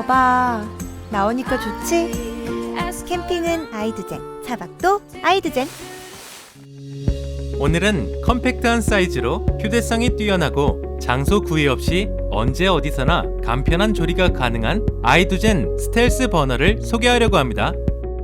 거봐. 나오니까 좋지? 캠핑은 아이드젠, 차박도 아이드젠. 오늘은 컴팩트한 사이즈로 휴대성이 뛰어나고 장소 구애 없이 언제 어디서나 간편한 조리가 가능한 아이두젠 스텔스 버너를 소개하려고 합니다.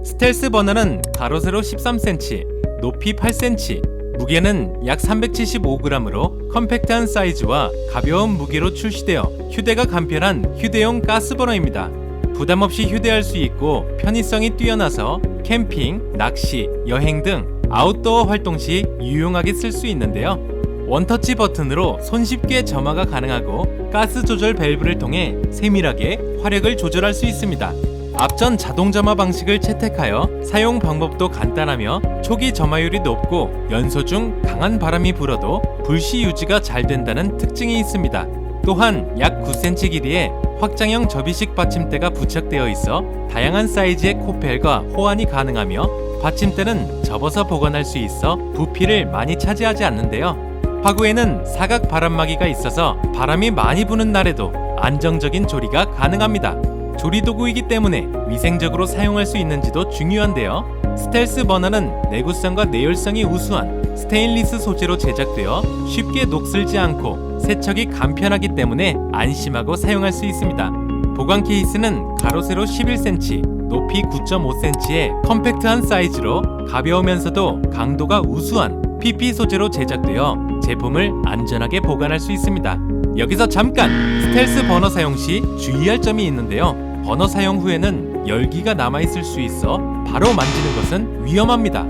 스텔스 버너는 가로 세로 13cm, 높이 8cm, 무게는 약 375g으로 컴팩트한 사이즈와 가벼운 무게로 출시되어 휴대가 간편한 휴대용 가스 버너입니다. 부담 없이 휴대할 수 있고 편의성이 뛰어나서 캠핑, 낚시, 여행 등 아웃도어 활동 시 유용하게 쓸 수 있는데요. 원터치 버튼으로 손쉽게 점화가 가능하고 가스 조절 밸브를 통해 세밀하게 화력을 조절할 수 있습니다. 앞전 자동 점화 방식을 채택하여 사용 방법도 간단하며 초기 점화율이 높고 연소 중 강한 바람이 불어도 불씨 유지가 잘 된다는 특징이 있습니다. 또한 약 9cm 길이의 확장형 접이식 받침대가 부착되어 있어 다양한 사이즈의 코펠과 호환이 가능하며 받침대는 접어서 보관할 수 있어 부피를 많이 차지하지 않는데요. 화구에는 사각 바람막이가 있어서 바람이 많이 부는 날에도 안정적인 조리가 가능합니다. 조리 도구이기 때문에 위생적으로 사용할 수 있는지도 중요한데요. 스텔스 버너는 내구성과 내열성이 우수한 스테인리스 소재로 제작되어 쉽게 녹슬지 않고 세척이 간편하기 때문에 안심하고 사용할 수 있습니다. 보관 케이스는 가로 세로 11cm, 높이 9.5cm의 컴팩트한 사이즈로 가벼우면서도 강도가 우수한 PP 소재로 제작되어 제품을 안전하게 보관할 수 있습니다. 여기서 잠깐 스텔스 버너 사용 시 주의할 점이 있는데요. 버너 사용 후에는 열기가 남아 있을 수 있어 바로 만지는 것은 위험합니다.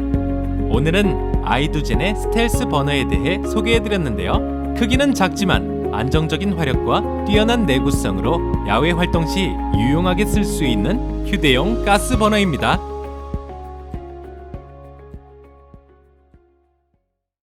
오늘은 아이두젠의 스텔스 버너에 대해 소개해 드렸는데요. 크기는 작지만 안정적인 화력과 뛰어난 내구성으로 야외 활동 시 유용하게 쓸 수 있는 휴대용 가스 버너입니다.